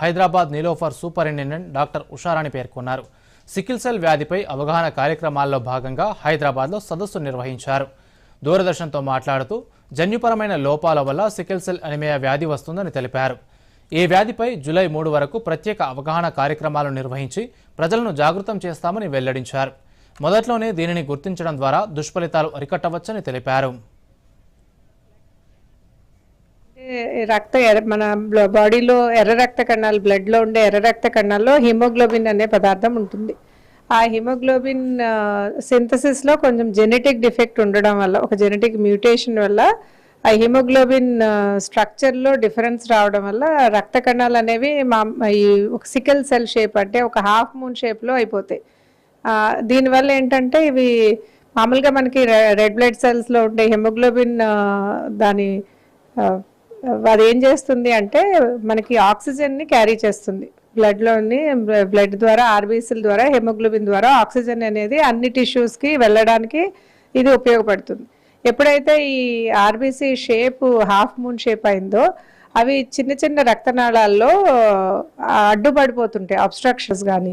Hyderabad Niloufer superintendent doctor Usharani పేర్కొన్నారు. Sickle cell వ్యాధిపై అవగాహన కార్యక్రమాల్లో భాగంగా హైదరాబాద్లో సదస్సు నిర్వహించారు. దూరదర్శన్తో మాట్లాడుతూ జన్యుపరమైన లోపాల వల్ల సికిల్ సెల్ అనిమియా వ్యాధి వస్తుందని తెలిపారు. ఈ వ్యాధిపై జూలై మూడు వరకు ప్రత్యేక అవగాహన కార్యక్రమాలు నిర్వహించి ప్రజలను జాగృతం చేస్తామని వెల్లడించారు. మొదట్లోనే దీనిని గుర్తించడం ద్వారా దుష్ఫలితాలు అరికట్టవచ్చని తెలిపారు. రక్త ఎర్ర మన బాడీలో ఎర్ర రక్త కణాలు బ్లడ్లో ఉండే ఎర్ర రక్త కణాల్లో హిమోగ్లోబిన్ అనే పదార్థం ఉంటుంది. ఆ హిమోగ్లోబిన్ సింథసిస్లో కొంచెం జెనెటిక్ డిఫెక్ట్ ఉండడం వల్ల ఒక జెనెటిక్ మ్యూటేషన్ వల్ల ఆ హిమోగ్లోబిన్ స్ట్రక్చర్లో డిఫరెన్స్ రావడం వల్ల రక్త కణాలు అనేవి మా ఈ ఒక సికిల్ సెల్ షేప్ అంటే ఒక హాఫ్ మూన్ షేప్లో అయిపోతాయి. దీనివల్ల ఏంటంటే ఇవి మామూలుగా మనకి రెడ్ బ్లడ్ సెల్స్లో ఉండే హిమోగ్లోబిన్ దాని అది ఏం చేస్తుంది అంటే మనకి ఆక్సిజన్ని క్యారీ చేస్తుంది. బ్లడ్లోని బ్లడ్ ద్వారా ఆర్బీసీల ద్వారా హెమోగ్లోబిన్ ద్వారా ఆక్సిజన్ అనేది అన్ని టిష్యూస్కి వెళ్ళడానికి ఇది ఉపయోగపడుతుంది. ఎప్పుడైతే ఈ RBC shape half moon shape అయిందో అవి చిన్న చిన్న రక్తనాళాల్లో అడ్డుపడిపోతుంటాయి అబ్స్ట్రక్షన్స్ కానీ